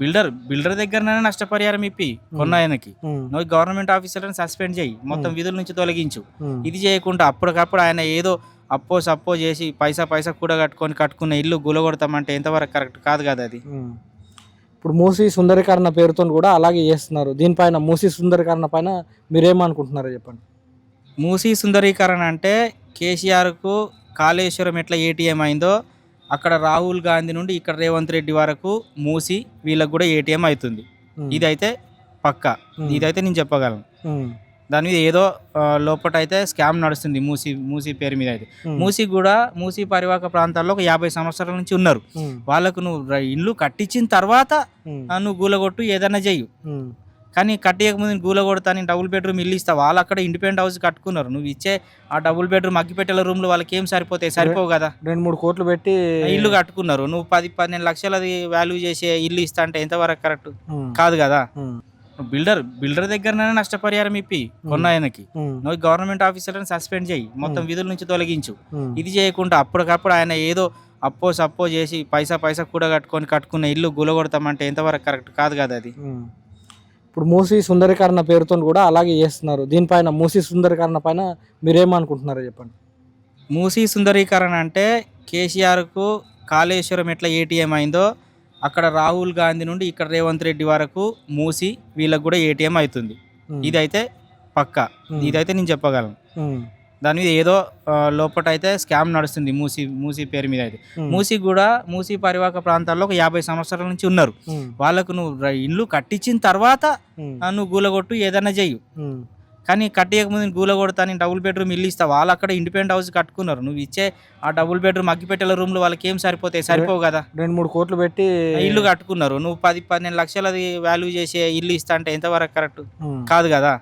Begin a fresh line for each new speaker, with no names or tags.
Builder builder దగ్గరనే నష్టపరిహారం ఇప్పి కొన్న ఆయనకి. నువ్వు గవర్నమెంట్ ఆఫీసర్లను సస్పెండ్ చేయి. మొత్తం విధుల నుంచి తొలగించు. ఇది చేయకుండా అప్పటికప్పుడు ఆయన ఏదో అప్పో సప్పో చేసి పైసా పైసా కూడా కట్టుకొని కట్టుకున్న ఇల్లు గులగొడతామంటే ఎంతవరకు కరెక్ట్? కాదు కదా అది.
ఇప్పుడు మూసీ సుందరీకరణ పేరుతో కూడా అలాగే చేస్తున్నారు. దీనిపైన మూసీ సుందరీకరణ పైన మీరేమనుకుంటున్నారో చెప్పండి.
మూసీ సుందరీకరణ అంటే కేసీఆర్కు కాళేశ్వరం ఎట్లా ఏటీఎం అయిందో అక్కడ రాహుల్ గాంధీ నుండి ఇక్కడ రేవంత్ రెడ్డి వరకు మూసి వీళ్ళకి కూడా ఏటీఎం అవుతుంది. ఇదైతే పక్కా. ఇదైతే నేను చెప్పగలను. దాని మీద ఏదో లోపట అయితే స్కామ్ నడుస్తుంది మూసి మూసి పేరు మీద అయితే. మూసి కూడా మూసి పరివాహక ప్రాంతాల్లో ఒక యాభై సంవత్సరాల నుంచి ఉన్నారు. వాళ్ళకు నువ్వు ఇల్లు కట్టించిన తర్వాత నువ్వు గూలగొట్టు ఏదైనా చెయ్యు. కానీ కట్టేయకముందు గూలగొడతా నేను డబుల్ బెడ్రూమ్ ఇల్లు ఇస్తా. వాళ్ళు అక్కడ ఇండిపెండెంట్ హౌస్ కట్టుకున్నారు. నువ్వు ఇచ్చే ఆ డబుల్ బెడ్రూమ్ అగ్గిపెట్టెల రూమ్లు వాళ్ళకి ఏం సరిపోతాయి? సరిపోవు కదా?
రెండు మూడు కోట్లు పెట్టి
ఇల్లు కట్టుకున్నారు. నువ్వు పది పన్నెండు లక్షలది వాల్యూ చేసే ఇల్లు ఇస్తా అంటే ఎంతవరకు కరెక్ట్ కాదు కదా? బిల్డర్ బిల్డర్ దగ్గరనే నష్టపరిహారం ఇప్పి కొన్న ఆయనకి. నువ్వు గవర్నమెంట్ ఆఫీసర్లను సస్పెండ్ చేయి. మొత్తం విధుల నుంచి తొలగించు. ఇది చేయకుండా అప్పటికప్పుడు ఆయన ఏదో అప్పో సప్పో చేసి పైసా పైసా కూడా కట్టుకొని కట్టుకున్న ఇల్లు గులగొడతామంటే ఎంతవరకు కరెక్ట్ కాదు కదా అది.
ఇప్పుడు మూసీ సుందరీకరణ పేరుతో కూడా అలాగే చేస్తున్నారు. దీనిపైన మూసీ సుందరీకరణ పైన మీరేమనుకుంటున్నారో చెప్పండి.
మూసీ సుందరీకరణ అంటే కేసీఆర్కు కాళేశ్వరం ఎట్లా ఏటీఎం అయిందో అక్కడ రాహుల్ గాంధీ నుండి ఇక్కడ రేవంత్ రెడ్డి వరకు మూసి వీళ్ళకి కూడా ఏటీఎం అవుతుంది. ఇదైతే పక్కా. ఇదైతే నేను చెప్పగలను. దాని మీద ఏదో లోపట అయితే స్కామ్ నడుస్తుంది మూసి మూసి పేరు మీద అయితే. మూసి కూడా మూసి పరివాహక ప్రాంతాల్లో ఒక యాభై సంవత్సరాల నుంచి ఉన్నారు. వాళ్ళకు నువ్వు ఇల్లు కట్టించిన తర్వాత నువ్వు గూలగొట్టు ఏదైనా చెయ్యు. కానీ కట్టేయకముందు గూలగొడతా నేను డబుల్ బెడ్రూమ్ ఇల్లు ఇస్తా వాళ్ళు అక్కడ ఇండిపెండెంట్ హౌస్ కట్టుకున్నారు. నువ్వు ఇచ్చే ఆ డబుల్ బెడ్రూమ్ అగ్గిపెట్టెల రూమ్లు వాళ్ళకి ఏం సరిపోతాయి? సరిపోవు కదా.
రెండు మూడు కోట్లు పెట్టి
ఇల్లు కట్టుకున్నారు. నువ్వు పది పన్నెండు లక్షలది వాల్యూ చేసే ఇల్లు ఇస్తా అంటే ఎంతవరకు కరెక్ట్? కాదు కదా.